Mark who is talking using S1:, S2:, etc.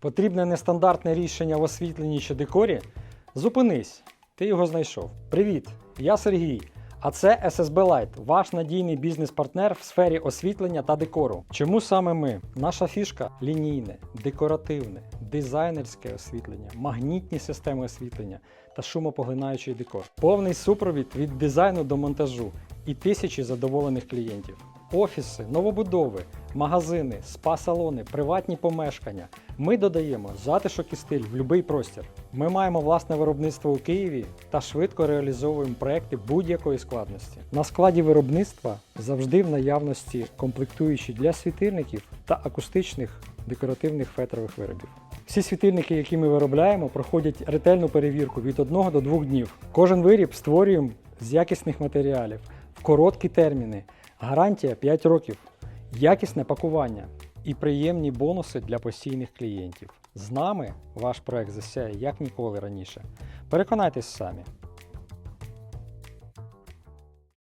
S1: Потрібне нестандартне рішення в освітленні чи декорі? Зупинись, ти його знайшов. Привіт, я Сергій. А це SSB Light, ваш надійний бізнес-партнер в сфері освітлення та декору. Чому саме ми? Наша фішка лінійне, декоративне, дизайнерське освітлення, магнітні системи освітлення та шумопоглинаючий декор. Повний супровід від дизайну до монтажу і тисячі задоволених клієнтів. Офіси, новобудови, магазини, спа-салони, приватні помешкання. Ми додаємо затишок і стиль в будь-який простір. Ми маємо власне виробництво у Києві та швидко реалізовуємо проекти будь-якої складності. На складі виробництва завжди в наявності комплектуючі для світильників та акустичних декоративних фетрових виробів. Всі світильники, які ми виробляємо, проходять ретельну перевірку від 1 до 2 днів. Кожен виріб створюємо з якісних матеріалів в короткі терміни. Гарантія 5 років, якісне пакування і приємні бонуси для постійних клієнтів. З нами ваш проект засяє як ніколи раніше. Переконайтесь самі.